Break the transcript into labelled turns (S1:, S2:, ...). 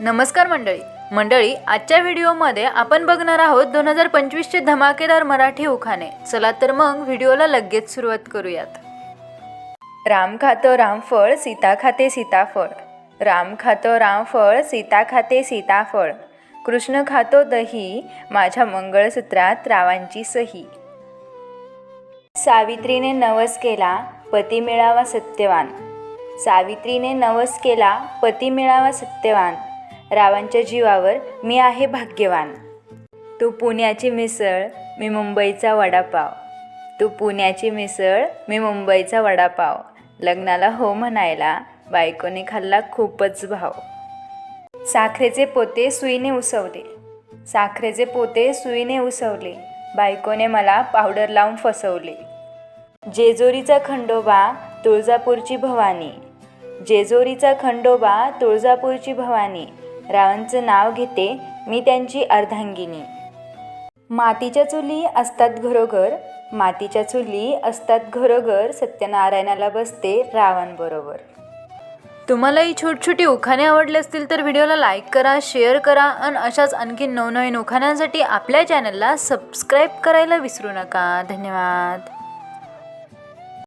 S1: नमस्कार मंडळी. मंडळी आजच्या व्हिडिओमध्ये आपण बघणार आहोत दोन हजार पंचवीसचे धमाकेदार मराठी उखाणे. चला तर मग व्हिडिओला लगेच सुरुवात करूयात. राम खातं रामफळ सीता खाते सीताफळ राम खातं रामफळ सीता खाते सीताफळ कृष्ण खातो दही माझ्या मंगळसूत्रात रावांची सही. सावित्रीने नवस केला पती मिळावा सत्यवान. सावित्रीने नवस केला पती मिळावा सत्यवान. रावांच्या जीवावर मी आहे भाग्यवान. तू पुण्याची मिसळ मी मुंबईचा वडापाव. तू पुण्याची मिसळ मी मुंबईचा वडापाव. लग्नाला हो म्हणायला बायकोने खाल्ला खूपच भाव. साखरेचे पोते सुईने उसवले. साखरेचे पोते सुईने उसवले. बायकोने मला पावडर लावून फसवले. जेजोरीचा खंडोबा तुळजापूरची भवानी. जेजोरीचा खंडोबा तुळजापूरची भवानी. रावणचं नाव घेते मी त्यांची अर्धांगिनी. मातीच्या चुली असतात घरोघर मातीच्या चुली असतात घरोघर सत्यनारायणाला बसते रावणबरोबर तुम्हाला ही छोटछोटी उखाणे आवडले असतील तर व्हिडिओला लाईक करा शेअर करा आणि अशाच आणखी नवनवीन उखाण्यांसाठी आपल्या चॅनलला सबस्क्राईब करायला विसरू नका. धन्यवाद.